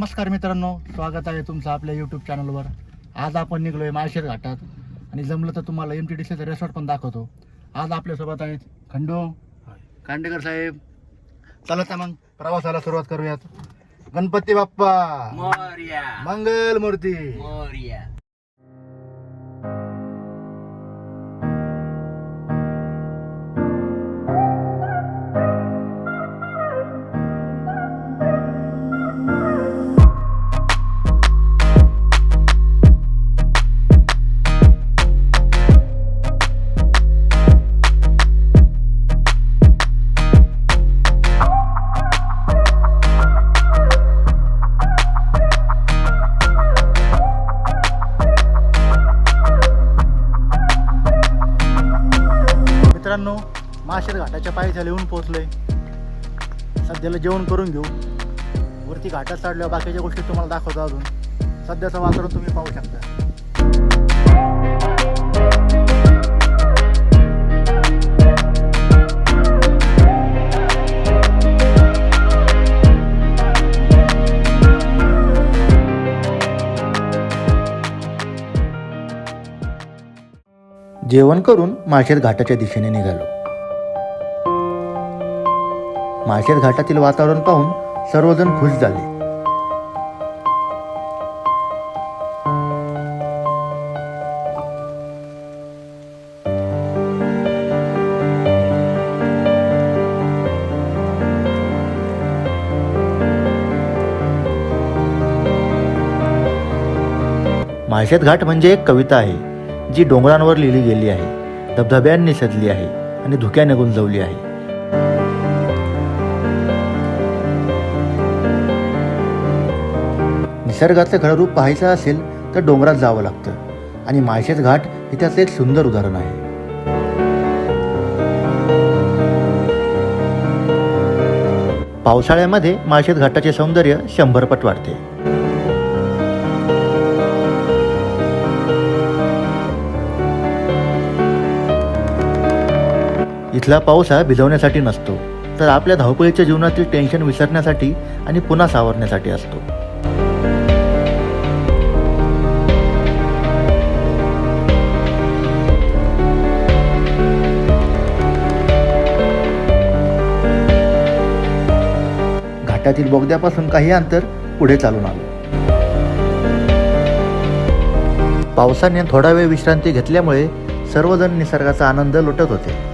नमस्कार मित्रांनो स्वागत आहे तुमचं आपल्या यूट्यूब चॅनलवर आज आपण निघलो आहे माळशेर घाटात. आणि जमलं तर तुम्हाला एम टी डी सीचं रेसॉर्ट पण दाखवतो. आज आपल्यासोबत आहेत खंडू. खांडेकर साहेब. चला तर मग प्रवासाला सुरुवात करूयात. गणपती बाप्पा. मोर्या. मंगल मूर्ती मोर्या. मित्रांनो माशेर घाटाच्या पायथ्याला येऊन पोहोचलोय. सध्याला जेवण करून घेऊ. वरती घाटात चढल्यावर बाकीच्या गोष्टी तुम्हाला दाखवतो अजून. सध्याचं वातावरण तुम्ही पाहू शकता. जेवण करून माळशेर घाटाच्या दिशेने निघालो. माळशेर घाटातील वातावरण पाहून सर्वजण खुश झाले. माळशेत घाट म्हणजे एक कविता आहे. जी डोंगरांवर लिहिली गेली आहे धबधब्यांनी सजली आहे आणि धुक्याने गुंजवली आहे. निसर्गाचं खरं रूप पाहायचं असेल तर डोंगरात जावं लागतं आणि माळशेज घाट हे त्याचं एक सुंदर उदाहरण आहे. पावसाळ्यामध्ये माळशेज घाटाचे सौंदर्य शंभरपट वाढते. इथला पाऊस हा भिजवण्यासाठी नसतो तर आपल्या धावपळीच्या जीवनातील टेन्शन विसरण्यासाठी आणि पुन्हा सावरण्यासाठी असतो. घाटातील बोगद्यापासून काही अंतर पुढे चालून आलो. पावसाने थोडा वेळ विश्रांती घेतल्यामुळे सर्वजण निसर्गाचा आनंद लुटत होते.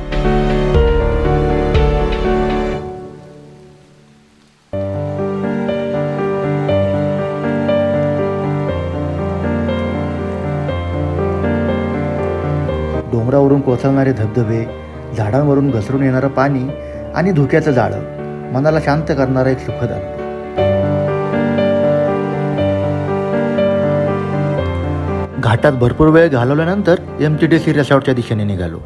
डोंगरावरून कोसळणारे धबधबे झाडांवरून घसरून येणारं पाणी आणि धुक्याचं जाळं मनाला शांत करणारा एक सुखद अनुभव. घाटात भरपूर वेळ घालवल्यानंतर एम टी डी सी रिसॉर्टच्या दिशेने निघालो.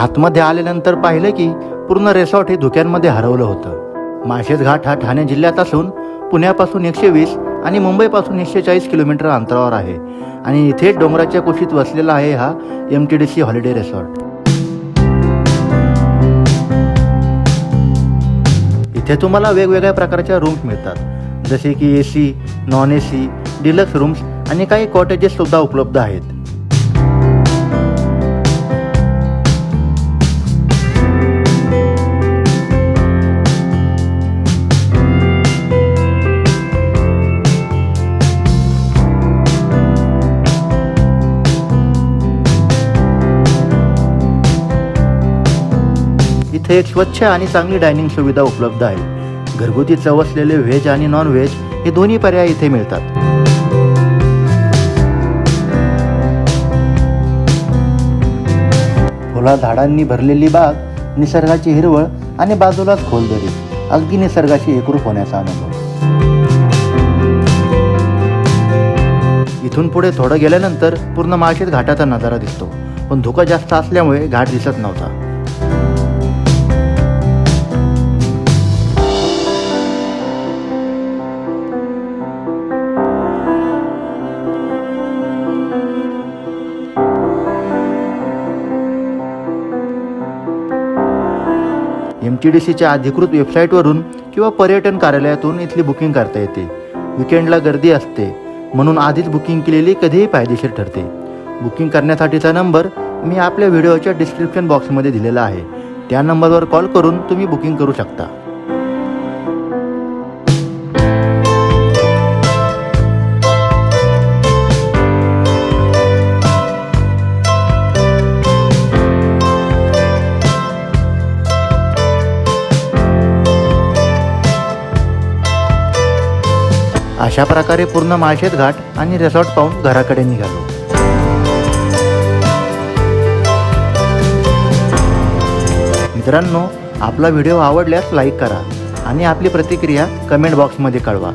आतमध्ये आल्यानंतर पाहिलं की पूर्ण रिसॉर्ट हे धुक्यांमध्ये हरवलं होतं. माळशेज घाट हा ठाणे जिल्ह्यात असून पुण्यापासून एकशे वीस आणि मुंबईपासून एकशे चाळीस किलोमीटर अंतरावर आहे. आणि इथे डोंगराच्या कुशीत वसलेला आहे हा M T D C holiday resort इथे तुम्हाला वेगवेगळ्या प्रकारच्या रूम्स मिळतात. जसे की A C non A C deluxe rooms आणि काही कॉटेजेस सुद्धा उपलब्ध आहेत. इथे एक स्वच्छ आणि चांगली डायनिंग सुविधा उपलब्ध आहे. घरगुती चव असलेले व्हेज आणि नॉन व्हेज हे दोन्ही पर्याय इथे मिळतात. फुला झाडांनी भरलेली बाग निसर्गाची हिरवळ आणि बाजूलाच खोल दरी अगदी निसर्गाशी एकरूप होण्याचा अनुभव. इथून पुढे थोडं गेल्यानंतर पूर्ण माळशेत घाटाचा नजारा दिसतो पण धुकं जास्त असल्यामुळे घाट दिसत नव्हता. एम टी डी सीच्या अधिकृत वेबसाईटवरून किंवा पर्यटन कार्यालयातून इथली बुकिंग करता येते. विकेंडला गर्दी असते म्हणून आधीच बुकिंग केलेली कधीही फायदेशीर ठरते. बुकिंग करण्यासाठीचा नंबर मी आपल्या व्हिडिओच्या डिस्क्रिप्शन बॉक्समध्ये दिलेला आहे. त्या नंबरवर कॉल करून तुम्ही बुकिंग करू शकता. अशा प्रकारे पूर्ण माळशेत घाट आणि रिसॉर्ट पाहून घराकडे निघालो. मित्रांनो आपला व्हिडिओ आवडल्यास लाईक करा आणि आपली प्रतिक्रिया कमेंट बॉक्समध्ये कळवा.